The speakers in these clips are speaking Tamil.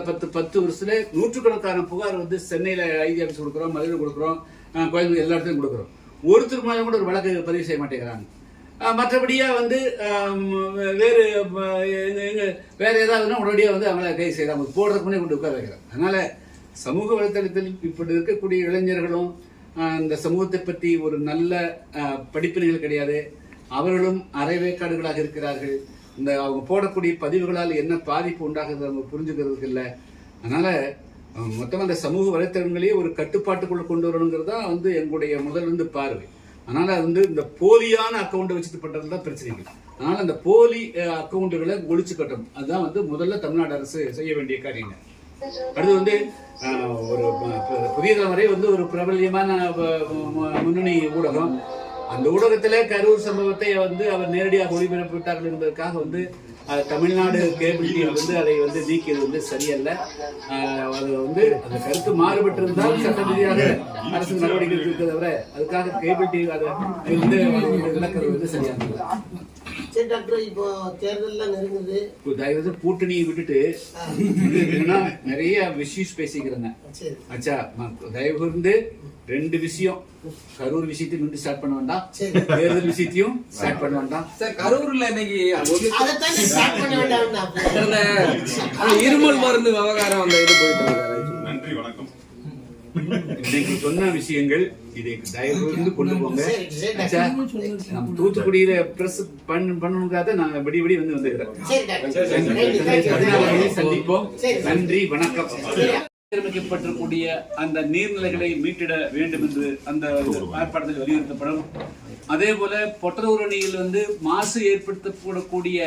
பத்து பத்து வருஷத்துல நூற்றுக்கணக்கான புகார் வந்து சென்னையில ஐடி ஆஃபீஸ் கொடுக்குறோம் மதுரை கொடுக்குறோம் கோயம்புத்தூர் எல்லா இடத்துலையும் கொடுக்குறோம். ஒருத்தர் மேலே கூட ஒரு வழக்கு பதிவு செய்ய மாட்டேங்கிறாங்க. மற்றபடியாக மற்றபடியா வந்து வேறு வேறு அஹ், வேற உடனடியாக வந்து அவங்கள கைது செய்கிறாங்க போடுறதுக்கு முன்னே கொண்டு உட்கார வைக்கிறாங்க. அதனால சமூக வலைத்தளத்தில் இப்படி இருக்கக்கூடிய இளைஞர்களும் இந்த சமூகத்தை பற்றி ஒரு நல்ல படிப்பினைகள் கிடையாது. அவர்களும் அரைவேக்காடுகளாக இருக்கிறார்கள். இந்த அவங்க போடக்கூடிய பதிவுகளால் என்ன பாதிப்பு உண்டாகுது அவங்க புரிஞ்சுக்கிறதுக்கு இல்லை. அதனால் மொத்தம் அந்த சமூக வலைத்தளங்களையே ஒரு கட்டுப்பாட்டுக்குள்ளே கொண்டு வரணுங்கிறது தான் வந்து எங்களுடைய முதலிருந்து பார்வை. அதனால் அது வந்து இந்த போலியான அக்கௌண்ட்டை வச்சுட்டு பண்றது தான் பிரச்சனைகள் அதனால் அந்த போலி அக்கௌண்ட்டுகளை ஒழிச்சு கட்டணும். அதுதான் வந்து முதல்ல தமிழ்நாடு அரசு செய்ய வேண்டிய காரியங்கள் அடுத்து வந்து ஒரு புதிய தலைமுறை வந்து ஒரு பிரபல்யமான முன்னணி ஊடகம். அந்த ஊடகத்திலே கரூர் சம்பவத்தை வந்து அவர் நேரடியாக ஒளிபரப்பு விட்டார்கள் என்பதற்காக வந்து தமிழ்நாடு கேபிள் டிவி வந்து அதை வந்து நீக்கியது வந்து சரியல்ல. அது வந்து அந்த கருத்து மாறுபட்டிருந்தால் சட்ட ரீதியாக அரசு நடவடிக்கை இருக்கிறத தவிர அதுக்காக கேபிள் டிவி அதை வந்து விளக்குறது வந்து சரியானது. சரி டாக்டர் இப்போ தேர்தல்லாம் நெருங்குது. இப்போ தயவு செய்து கூட்டணியை விட்டுட்டு நிறைய விஷயம் பேசிக்கிறேங்க அச்சா தயவு ரெண்டு விஷயம். கரூர் விஷயத்தையும் வந்து ஸ்டார்ட் பண்ண வேண்டாம். தேர்தல் விஷயத்தையும் ஸ்டார்ட் பண்ண வேண்டாம். சார் கரூர்ல இன்னைக்கு இருமல் மருந்து விவகாரம் அந்த இது போயிட்டு இருக்காரு இன்னைக்கு சொன்ன விஷயங்கள் இதை தயவு கூர்ந்து கொண்டு போங்க. நம்ம தூத்துக்குடியில பிரஸ் பண்ண பண்ணணுங்காத நான் விடி விடி வந்து வந்துக்கிறேன் சந்திப்போம். நன்றி வணக்கம். ஆக்கிரமிக்கப்பட்டிருக்கூடிய அந்த நீர்நிலைகளை மீட்டிட வேண்டும் என்று அந்த ஆர்ப்பாட்டத்தில் வலியுறுத்தப்படும். அதே போல பொட்டலூர் அணியில் வந்து மாசு ஏற்படுத்தப்படக்கூடிய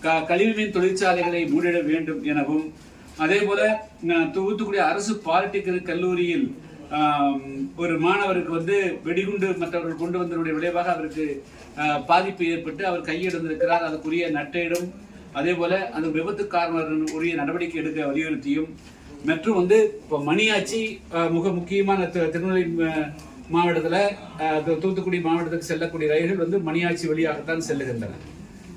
க- கழிவுமீன் தொழிற்சாலைகளை மூடிட வேண்டும் எனவும் அதே போல தூத்துக்குடி அரசு பாலிடெக்னிக் கல்லூரியில் ஒரு மாணவருக்கு வந்து வெடிகுண்டு மற்றவர்கள் கொண்டு வந்ததனுடைய விளைவாக அவருக்கு பாதிப்பு ஏற்பட்டு அவர் கையெழுந்திருக்கிறார். அதற்குரிய நட்டையிடும் அதே போல அந்த விபத்து காரணம் உரிய நடவடிக்கை எடுக்க வலியுறுத்தியும் மற்றும் வந்து இப்போ மணியாச்சி மிக முக்கியமான திருநெல்வேலி மாவட்டத்தில் தூத்துக்குடி மாவட்டத்துக்கு செல்லக்கூடிய ரயில்கள் வந்து மணியாச்சி வழியாகத்தான் செல்லுகின்றன.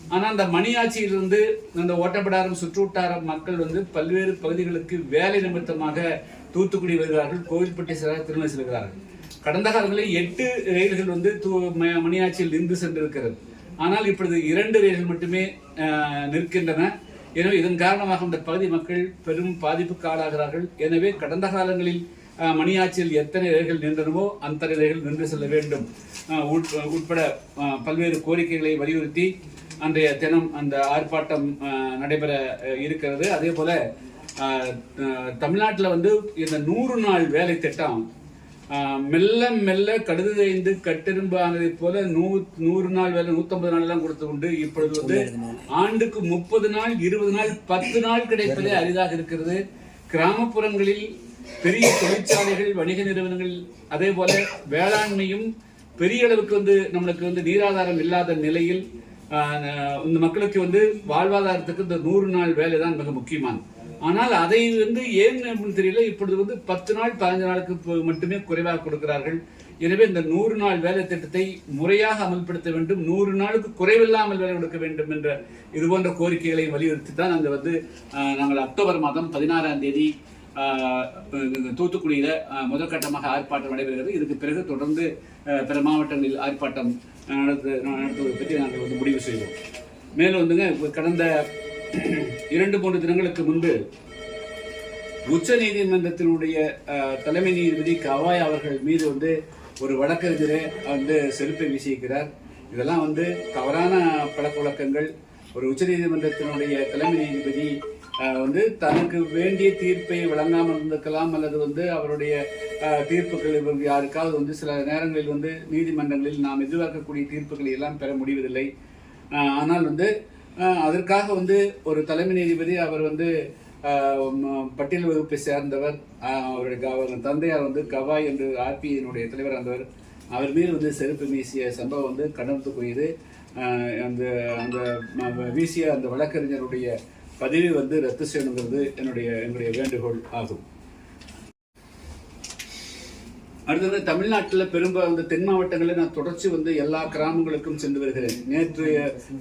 ஆனால் அந்த மணியாச்சியிலிருந்து அந்த ஓட்டப்படாரம் சுற்றுவட்டார மக்கள் வந்து பல்வேறு பகுதிகளுக்கு வேலை நிமித்தமாக தூத்துக்குடி வருகிறார்கள் கோவில்பட்டி செல்ல திருநெல்வேலி செல்கிறார்கள். கடந்த காலங்களில் எட்டு ரயில்கள் வந்து தூ- ம- மணியாச்சியில் நின்று சென்றிருக்கிறது. ஆனால் இப்பொழுது இரண்டு ரயில்கள் மட்டுமே நிற்கின்றன. எனவே இதன் காரணமாக அந்த பகுதி மக்கள் பெரும் பாதிப்புக்கு ஆளாகிறார்கள். எனவே கடந்த காலங்களில் மணியாச்சியில் எத்தனை ரயில்கள் நின்றனவோ அத்தனை ரயில்கள் நின்று செல்ல வேண்டும். உட்- உட்பட பல்வேறு கோரிக்கைகளை வலியுறுத்தி அன்றைய தினம் அந்த ஆர்ப்பாட்டம் நடைபெற இருக்கிறது. அதே போல தமிழ்நாட்டில் வந்து இந்த நூறு நாள் வேலை திட்டம் மெல்ல மெல்ல கடுதைந்து கட்டெரும்பு ஆனதை போல நூ நூறு நாள் வேலை நூத்தம்பது நாள் எல்லாம் கொடுத்து கொண்டு இப்பொழுது வந்து ஆண்டுக்கு முப்பது நாள் இருபது நாள் பத்து நாள் கிடைப்பதே அரிதாக இருக்கிறது. கிராமப்புறங்களில் பெரிய தொழிற்சாலைகள் வணிக நிறுவனங்கள் அதே போல வேளாண்மையும் பெரிய அளவுக்கு வந்து நம்மளுக்கு வந்து நீராதாரம் இல்லாத நிலையில் இந்த மக்களுக்கு வந்து வாழ்வாதாரத்துக்கு இந்த நூறு நாள் வேலை தான் மிக முக்கியமானது. ஆனால் அதை வந்து ஏன் அப்படின்னு தெரியல. இப்பொழுது வந்து பத்து நாள் பதினஞ்சு நாளுக்கு மட்டுமே குறைவாக கொடுக்கிறார்கள். எனவே இந்த நூறு நாள் வேலை திட்டத்தை முறையாக அமல்படுத்த வேண்டும். நூறு நாளுக்கு குறைவில்லாமல் வேலை கொடுக்க வேண்டும் என்ற இது போன்ற கோரிக்கைகளை வலியுறுத்தி தான் அந்த வந்து நாங்கள் அக்டோபர் மாதம் பதினாறாம் தேதி தூத்துக்குடியில் முதற்கட்டமாக ஆர்ப்பாட்டம் நடைபெறுகிறது. இதுக்கு பிறகு தொடர்ந்து பிற மாவட்டங்களில் ஆர்ப்பாட்டம் நடத்து நடத்துவதை பற்றி நாங்கள் வந்து முடிவு செய்வோம். மேலும் வந்துங்க கடந்த இரண்டு மூன்று தினங்களுக்கு முன்பு உச்ச நீதிமன்றத்தினுடைய அஹ், தலைமை நீதிபதி கவாய் அவர்கள் மீது வந்து ஒரு வழக்கறிஞரை வந்து செருப்பை வீசியிருக்கிறார். இதெல்லாம் வந்து தவறான பழக்க வழக்கங்கள் ஒரு உச்ச நீதிமன்றத்தினுடைய தலைமை நீதிபதி வந்து தனக்கு வேண்டிய தீர்ப்பை வழங்காமல் இருந்திருக்கலாம் அல்லது வந்து அவருடைய தீர்ப்புகள் இவங்க யாருக்காவது வந்து சில நேரங்களில் வந்து நீதிமன்றங்களில் நாம் எதிர்பார்க்கக்கூடிய தீர்ப்புகளை எல்லாம் பெற முடிவதில்லை. ஆனால் வந்து அதற்காக வந்து ஒரு தலைமை நீதிபதி அவர் வந்து பட்டியல் வகுப்பை சேர்ந்தவர். அவருடைய அவர் தந்தையார் வந்து கவாய் என்று ஆர்பிஐனுடைய தலைவர் ஆனவர். அவர் மீது வந்து செருப்பு வீசிய சம்பவம் வந்து கண்டனத்துக்குரியது. போயிது அந்த அந்த வீசிய அந்த வழக்கறிஞருடைய பதவி வந்து ரத்து செய்யணுங்கிறது என்னுடைய என்னுடைய வேண்டுகோள் ஆகும். அடுத்தது தமிழ்நாட்டில் பெரும்பாலும் இந்த தென் மாவட்டங்களில் நான் தொடர்ச்சி வந்து எல்லா கிராமங்களுக்கும் சென்று வருகிறேன். நேற்று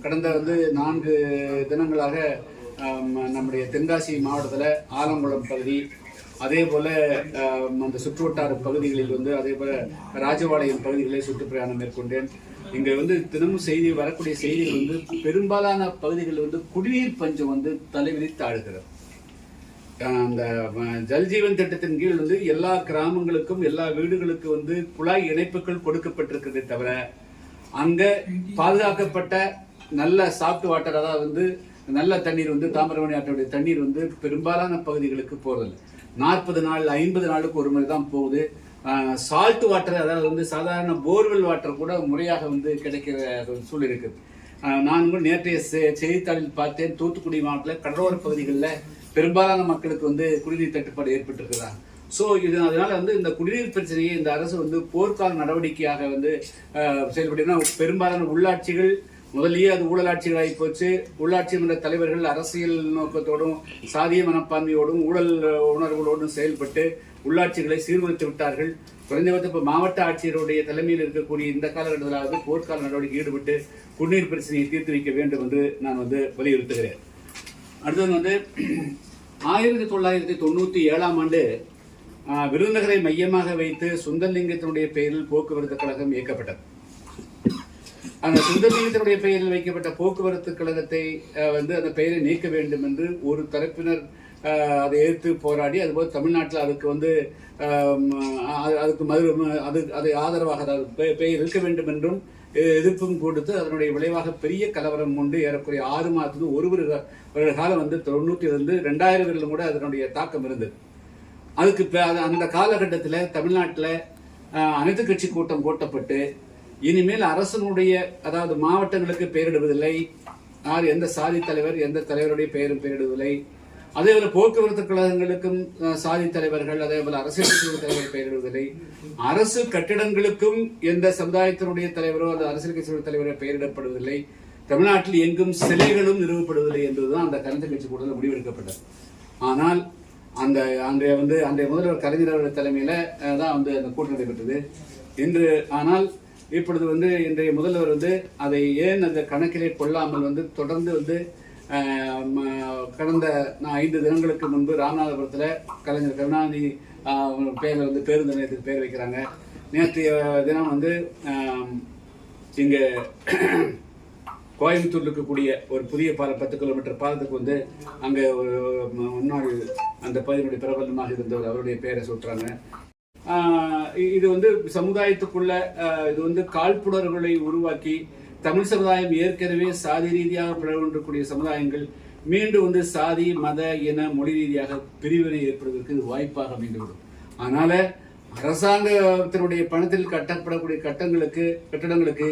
கடந்த வந்து நான்கு தினங்களாக நம்முடைய தென்காசி மாவட்டத்தில் ஆலங்குளம் பகுதி அதே போல் அந்த சுற்றுவட்டார பகுதிகளில் வந்து அதே போல் ராஜபாளையம் பகுதிகளை சுற்றுப்பிரயாணம் மேற்கொண்டேன். இங்க வந்து தினமும் செய்தி வரக்கூடிய செய்திகள் வந்து பெரும்பாலான பகுதிகளில் வந்து குடிநீர் பஞ்சம் வந்து தலைவிரித்து ஆடுகிறது அந்த ஜல்ஜீவன் திட்டத்தின் கீழ் வந்து எல்லா கிராமங்களுக்கும் எல்லா வீடுகளுக்கும் வந்து குழாய் இணைப்புகள் கொடுக்கப்பட்டிருக்கிறதே தவிர அங்க பாதுகாக்கப்பட்ட நல்ல சாஃப்ட் வாட்டர் அதாவது வந்து நல்ல தண்ணீர் வந்து தாமிரபரணி ஆற்றோடைய தண்ணீர் வந்து பெரும்பாலான பகுதிகளுக்கு போறதில்லை நாற்பது நாள் ஐம்பது நாளுக்கு ஒரு முறை தான் போகுது. சால்ட் வாட்டர் அதாவது வந்து சாதாரண போர்வெல் வாட்டர் கூட முறையாக வந்து கிடைக்கிற ஒரு சூழல் இருக்குது நான் கூட நேற்றைய செ- செய்தித்தாளில் பார்த்தேன். தூத்துக்குடி மாவட்டத்தில் கடலோர பகுதிகளில் பெரும்பாலான மக்களுக்கு வந்து குடிநீர் தட்டுப்பாடு ஏற்பட்டிருக்கிறதா ஸோ இது அதனால வந்து இந்த குடிநீர் பிரச்சனையை இந்த அரசு வந்து போர்க்கால நடவடிக்கையாக வந்து செயல்படுத்தினா பெரும்பாலான உள்ளாட்சிகள் முதல்லயே அது ஊழலாட்சிகளாகி போச்சு உள்ளாட்சி மன்ற தலைவர்கள் அரசியல் நோக்கத்தோடும் சாதிய மனப்பான்மையோடும் ஊழல் உணர்வுகளோடும் செயல்பட்டு உள்ளாட்சிகளை சீர்குலைத்து விட்டார்கள். குறைந்தபட்சம் இப்போ மாவட்ட ஆட்சியருடைய தலைமையில் இருக்கக்கூடிய இந்த காலகட்டத்திலாவது போர்க்கால நடவடிக்கை ஈடுபட்டு குடிநீர் பிரச்சனையை தீர்த்து வைக்க வேண்டும் என்று நான் வந்து வலியுறுத்துகிறேன். அடுத்தது வந்து ஆயிரத்தி தொள்ளாயிரத்தி தொண்ணூற்றி ஏழாம் ஆண்டு ஆஹ், விருதுநகரை மையமாக வைத்து சுந்தரலிங்கத்தினுடைய பெயரில் போக்குவரத்து கழகம் இயக்கப்பட்டது. அந்த சுந்தரலிங்கத்தினுடைய பெயரில் வைக்கப்பட்ட போக்குவரத்து கழகத்தை வந்து அந்த பெயரை நீக்க வேண்டும் என்று ஒரு தரப்பினர் அதை எதிர்த்து போராடி அதுபோல் தமிழ்நாட்டில் அதுக்கு வந்து அது- அதுக்கு மது அது அதை ஆதரவாக அதாவது பெயர் இருக்க வேண்டும் என்றும் எதிர்ப்பும் கொடுத்து அதனுடைய விளைவாக பெரிய கலவரம் உண்டு ஏறக்குறைய ஆறு மாதத்துக்கு ஒரு ஒரு காலம் வந்து தொண்ணூற்றி ரெண்டாயிரம் வரையிலும் கூட அதனுடைய தாக்கம் இருந்தது. அதுக்கு அது- அந்த காலகட்டத்தில் தமிழ்நாட்டில் அனைத்து கட்சி கூட்டம் கூட்டப்பட்டு இனிமேல் அரசனுடைய அதாவது மாவட்டங்களுக்கு பெயரிடுவதில்லை யார் எந்த சாதி தலைவர் எந்த தலைவருடைய பெயரும் பெயரிடுவதில்லை அதே போல போக்குவரத்து கழகங்களுக்கும் சாதி தலைவர்கள் அதே போல அரசியல் கட்சிகளுடைய தலைவர் பெயரிடுவதில்லை அரசு கட்டிடங்களுக்கும் எந்த சமுதாயத்தினுடைய தலைவரோ அல்லது அரசியல் கட்சியுடைய தலைவரோ பெயரிடப்படுவதில்லை. தமிழ்நாட்டில் எங்கும் சிலைகளும் நிறுவப்படுவதில்லை என்பதுதான் அந்த கருத்து கட்சி கூட்டத்தில் முடிவெடுக்கப்பட்டது. ஆனால் அந்த அன்றைய வந்து அன்றைய முதல்வர் கலைஞர் அவர்கள் தலைமையில தான் வந்து அந்த கூட்டம் நடைபெற்றது. இன்று ஆனால் இப்பொழுது வந்து இன்றைய முதல்வர் வந்து அதை ஏன் அந்த கணக்கிலே கொள்ளாமல் வந்து தொடர்ந்து வந்து கடந்த நான் ஐந்து தினங்களுக்கு முன்பு ராமநாதபுரத்தில் கலைஞர் கருணாநிதி பேரில் வந்து பேருந்து நிலையத்துக்கு பேர் வைக்கிறாங்க. நேற்றைய தினம் வந்து இங்கே கோயம்புத்தூர்ல இருக்கக்கூடிய ஒரு புதிய பாலம் பத்து கிலோமீட்டர் பாலத்துக்கு வந்து அங்கே ஒரு முன்னாள் அந்த பகுதியினுடைய பிரபலமாக இருந்தவர் அவருடைய பேரை சொல்றாங்க. இது வந்து சமுதாயத்துக்குள்ள இது வந்து காழ்ப்புணர்வுகளை உருவாக்கி தமிழ் சமுதாயம் ஏற்கனவே சாதி ரீதியாக பிளவுண்டிருக்கூடிய சமுதாயங்கள் மீண்டும் வந்து சாதி மத இன மொழி ரீதியாக பிரிவினை ஏற்படுவதற்கு இது வாய்ப்பாக அமைந்துவிடும். அதனால அரசாங்கத்தினுடைய பணத்தில் கட்டப்படக்கூடிய கட்டங்களுக்கு கட்டடங்களுக்கு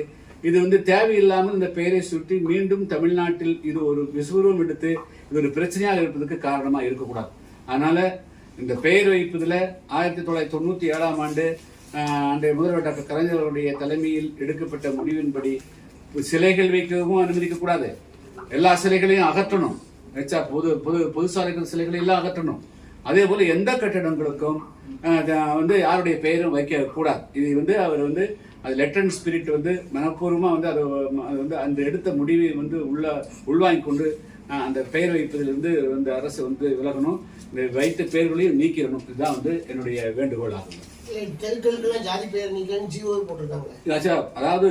இது வந்து தேவையில்லாமல் இந்த பெயரை சுற்றி மீண்டும் தமிழ்நாட்டில் இது ஒரு விஸ்வரூபம் எடுத்து இது ஒரு பிரச்சனையாக இருப்பதற்கு காரணமா இருக்கக்கூடாது. அதனால இந்த பெயர் வைப்பதில் ஆயிரத்தி தொள்ளாயிரத்தி தொண்ணூத்தி ஏழாம் ஆண்டு அன்றைய முதல்வர் டாக்டர் கலைஞர் அவருடைய தலைமையில் எடுக்கப்பட்ட முடிவின்படி சிலைகள் வைக்கவும் அனுமதிக்க கூடாது எல்லா சிலைகளையும் அகற்றணும். வச்சா பொது பொது பொது சாலைகள் சிலைகளை எல்லாம் அகற்றணும். அதே போல எந்த கட்டடங்களுக்கும் வந்து யாருடைய பெயரும் வைக்க கூடாது இது வந்து அவர் வந்து அது லெட்டர் ஸ்பிரிட் வந்து மனப்பூர்வமா வந்து அது அது வந்து அந்த எடுத்த முடிவை வந்து உள்ள உள்வாங்கிக் கொண்டு அந்த பெயர் வைப்பதிலிருந்து வந்து அரசு வந்து விலகணும். இந்த வைத்த பெயர்களையும் நீக்கிடணும். இதுதான் வந்து என்னுடைய வேண்டுகோள் ஆகும் அதாவது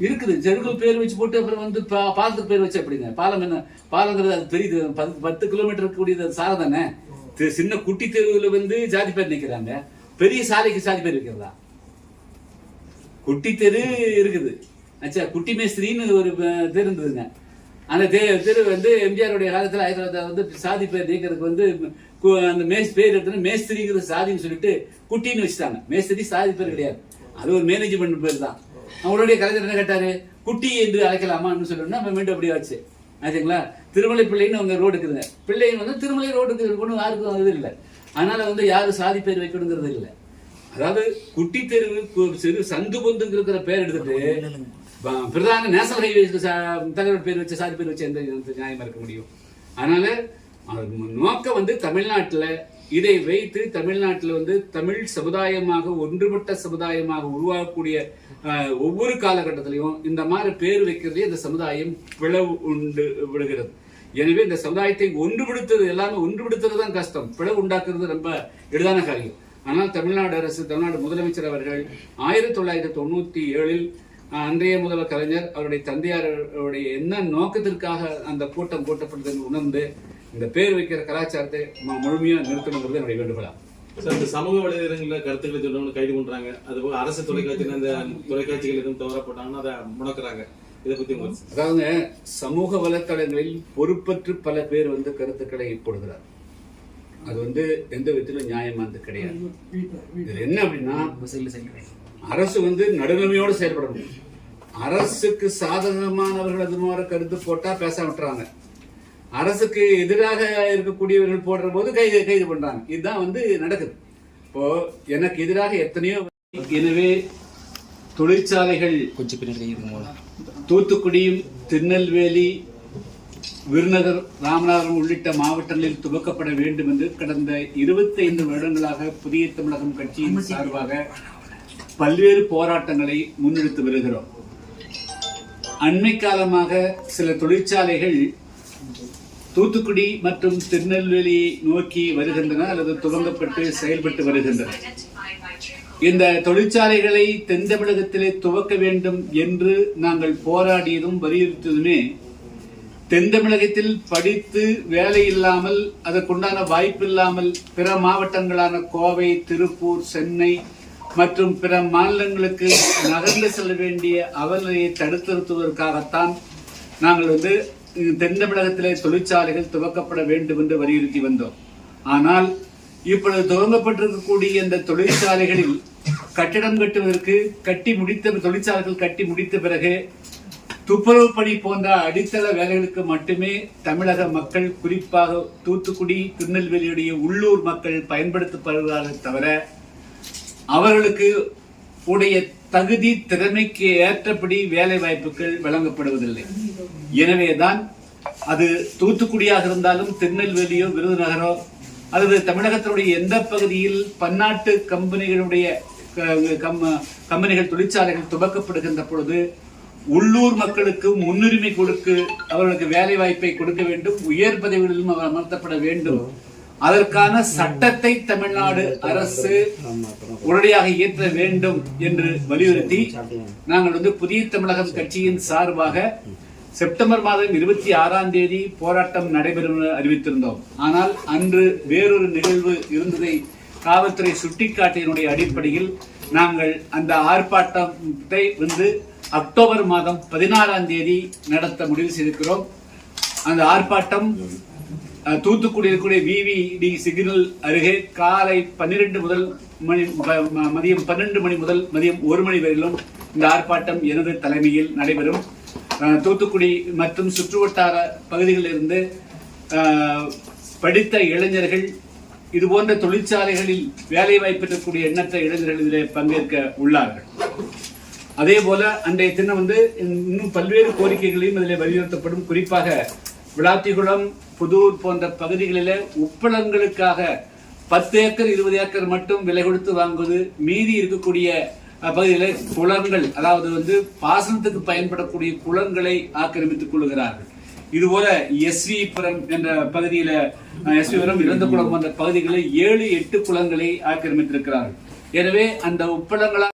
இருக்குது. தெருக்கள் பேர் வச்சு போட்டு அப்புறம் வந்து பா- பாலத்துக்கு பேர் வச்சு எப்படிங்க? பாலம் என்ன? பாலங்கிறது அது பெரிய பத்து பத்து கிலோமீட்டருக்கு கூடியது சாலை தானே? சின்ன குட்டி தெருவில் வந்து ஜாதி பேர் நிற்கிறாங்க பெரிய சாலைக்கு சாதி பேர் இருக்கிறதா குட்டி தெரு இருக்குது. ஆச்சா குட்டி மேஸ்திரின்னு ஒரு தெரு இருந்ததுங்க. அந்த தெ தெரு வந்து எம்ஜிஆருடைய காலத்தில் ஆயிரத்தி தொள்ளாயிரத்தி வந்து சாதி பேர் நீக்கிறதுக்கு வந்து அந்த மேஸ் பேர் எடுத்து மேஸ்திரிங்கிற சாதின்னு சொல்லிட்டு குட்டின்னு வச்சுட்டாங்க. மேஸ்திரி சாதி பேர் கிடையாது. அது ஒரு மேனேஜ்மெண்ட் பேர் தான். அவங்களுடைய கலைஞர் என்ன கேட்டாரு? குட்டி என்று அழைக்கலாமான்னு சொல்லணும்னா நம்ம மீண்டும் அப்படியே ஆச்சு. ஆச்சுங்களா? திருமலை பிள்ளைன்னு அவங்க ரோடு இருக்குதுங்க பிள்ளைங்க வந்து திருமலை ரோடுக்கு இருக்கணும் யாருக்கும் இது இல்லை. அதனால வந்து யாரும் சாதி பேர் வைக்கணுங்கிறது இல்லை. அதாவது குட்டி தெருவு கு- சிறு சந்து பொந்துங்கிற பேர் எடுத்துட்டு பிரதான நேஷனல் ஹைவே தலைவர் பேர் வச்சு சாதி பேர் வச்சு எந்த எந்த நியாயமா இருக்க முடியும்? அதனால நோக்கம் வந்து தமிழ்நாட்டில் இதை வைத்து தமிழ்நாட்டில் வந்து தமிழ் சமுதாயமாக ஒன்றுபட்ட சமுதாயமாக உருவாகக்கூடிய ஒவ்வொரு காலகட்டத்திலையும் இந்த மாதிரி பேர் வைக்கிறதே இந்த சமுதாயம் பிளவு உண்டு விடுகிறது. எனவே இந்த சமுதாயத்தை ஒன்றுபடுத்துறது எல்லாமே ஒன்றுபடுத்துறது தான் கஷ்டம். பிளவு உண்டாக்குறது ரொம்ப எளிதான காரியம். ஆனால் தமிழ்நாடு அரசு தமிழ்நாடு முதலமைச்சர் அவர்கள் ஆயிரத்தி தொள்ளாயிரத்தி தொண்ணூத்தி ஏழில் அன்றைய முதல்வர் கலைஞர் அவருடைய தந்தையாருடைய என்ன நோக்கத்திற்காக அந்த கூட்டம் கூட்டப்பட்டது உணர்ந்து இந்த பேர் வைக்கிற கலாச்சாரத்தை மு- முழுமையா நிறுத்தணுங்கிறது என்னுடைய வேண்டுகோளாகும் சார் இந்த சமூக வலைதளங்கள்ல கருத்துக்களை சொல்றவங்க கைது பண்றாங்க. அதுபோக அரசு தொலைக்காட்சியில் இந்த தொலைக்காட்சிகள் எதுவும் தவற போட்டாங்கன்னா அதை முடக்குறாங்க. இதை பத்தி அதாவது சமூக வலைத்தளங்களில் பொறுப்பற்று பல பேர் வந்து கருத்துக்களை போடுகிறார். அது வந்து எந்த விதத்திலும் நியாயமானது கிடையாது. இது என்ன அப்படின்னா அரசு வந்து நடுநிலைமையோடு செயல்படணும். அரசுக்கு சாதகமானவர்கள் அது மாதிரி கருத்து போட்டா பேச விட்டுறாங்க. அரசுக்கு எதிராக இருக்கக்கூடியவர்கள் போடுற போது கைது கைது பண்றாங்க. இதுதான் வந்து நடக்குது. இப்போ எனக்கு எதிராக எத்தனையோ எனவே தொழிற்சாலைகள் கொஞ்சம் பின்னாடி தூத்துக்குடியும் திருநெல்வேலி விருநகர் ராமநாதபுரம் உள்ளிட்ட மாவட்டங்களில் துவக்கப்பட வேண்டும் என்று கடந்த 25 வருடங்களாக புதிய தமிழகம் கட்சியின் சார்பாக பல்வேறு போராட்டங்களை முன்னெடுத்து வருகிறோம். அண்மை காலமாக சில தொழிற்சாலைகள் தூத்துக்குடி மற்றும் திருநெல்வேலியை நோக்கி வருகின்றன அல்லது துவங்கப்பட்டு செயல்பட்டு வருகின்றன. இந்த தொழிற்சாலைகளை தென் தமிழகத்திலே துவக்க வேண்டும் என்று நாங்கள் போராடியதும் வலியுறுத்ததுமே தென் தமிழகத்தில் படித்து வேலை இல்லாமல் அதற்குண்டான வாய்ப்பு இல்லாமல் பிற மாவட்டங்களான கோவை திருப்பூர் சென்னை மற்றும் பிற மாநிலங்களுக்கு நகர்ந்து செல்ல வேண்டிய அவநிலையை தடுத்து நிறுத்துவதற்காகத்தான் நாங்கள் வந்து தென் தமிழகத்திலே தொழிற்சாலைகள் துவக்கப்பட வேண்டும் என்று வலியுறுத்தி வந்தோம். ஆனால் இப்பொழுது துவங்கப்பட்டிருக்கக்கூடிய இந்த தொழிற்சாலைகளில் கட்டிடம் கட்டுவதற்கு கட்டி முடித்த தொழிற்சாலைகள் கட்டி முடித்த பிறகு துப்புரவு பணி போன்ற அடித்தள வேலைகளுக்கு மட்டுமே தமிழக மக்கள் குறிப்பாக தூத்துக்குடி திருநெல்வேலியுடைய உள்ளூர் மக்கள் பயன்படுத்தப்படுகிறார்கள் தவிர அவர்களுக்கு உடைய தகுதி திறமைக்கு ஏற்றபடி வேலை வாய்ப்புகள் வழங்கப்படுவதில்லை. எனவேதான் அது தூத்துக்குடியாக இருந்தாலும் திருநெல்வேலியோ விருதுநகரோ அல்லது தமிழகத்தினுடைய எந்த பகுதியில் பன்னாட்டு கம்பெனிகளுடைய கம்- கம்பெனிகள் தொழிற்சாலைகள் துவக்கப்படுகின்ற பொழுது உள்ளூர் மக்களுக்கு முன்னுரிமை கொடுக்கு அவர்களுக்கு வேலை வாய்ப்பை கொடுக்க வேண்டும் உயர் பதவிகளிலும் அவர் அமர்த்தப்பட வேண்டும். அதற்கான சட்டத்தை தமிழ்நாடு அரசு உடனடியாக இயற்ற வேண்டும் என்று வலியுறுத்தி நாங்கள் வந்து புதிய தமிழகம் கட்சியின் சார்பாக செப்டம்பர் மாதம் இருபத்தி ஆறாம் தேதி போராட்டம் நடைபெறும் என அறிவித்திருந்தோம். ஆனால் அன்று வேறொரு நிகழ்வு இருந்ததை காவல்துறை சுட்டிக்காட்டியதனுடைய அடிப்படையில் நாங்கள் அந்த ஆர்ப்பாட்டத்தை வந்து அக்டோபர் மாதம் பதினாறாம் தேதி நடத்த முடிவு செய்திருக்கிறோம். அந்த ஆர்ப்பாட்டம் தூத்துக்குடி இருக்கக்கூடிய விவிடி சிக்னல் அருகே காலை பன்னிரண்டு முதல் மணி ப- மதியம் பன்னெண்டு மணி முதல் மதியம் ஒரு மணி வரையிலும் இந்த ஆர்ப்பாட்டம் எனது தலைமையில் நடைபெறும். தூத்துக்குடி மற்றும் சுற்றுவட்டார பகுதிகளிலிருந்து படித்த இளைஞர்கள் இது போன்ற தொழிற்சாலைகளில் வேலை வாய்ப்பு பெற்றக்கூடிய எண்ணற்ற இளைஞர்கள் இதில் பங்கேற்க உள்ளார்கள். அதே போல அன்றைய தினம் வந்து இன்னும் பல்வேறு கோரிக்கைகளையும் இதில் வலியுறுத்தப்படும். குறிப்பாக விளாத்திகுளம் புதூர் போன்ற பகுதிகளில் உப்பளங்களுக்காக பத்து ஏக்கர் இருபது ஏக்கர் மட்டும் விலை கொடுத்து வாங்குவது மீதி இருக்கக்கூடிய பகுதியில் குளங்கள் அதாவது வந்து பாசனத்துக்கு பயன்படக்கூடிய குளங்களை ஆக்கிரமித்துக் கொள்கிறார்கள். இதுபோல எஸ்வி புரம் என்ற பகுதியில எஸ்வி புரம் இறந்த குளம் போன்ற பகுதிகளில் ஏழு எட்டு குளங்களை ஆக்கிரமித்திருக்கிறார்கள். எனவே அந்த உப்பளங்களால்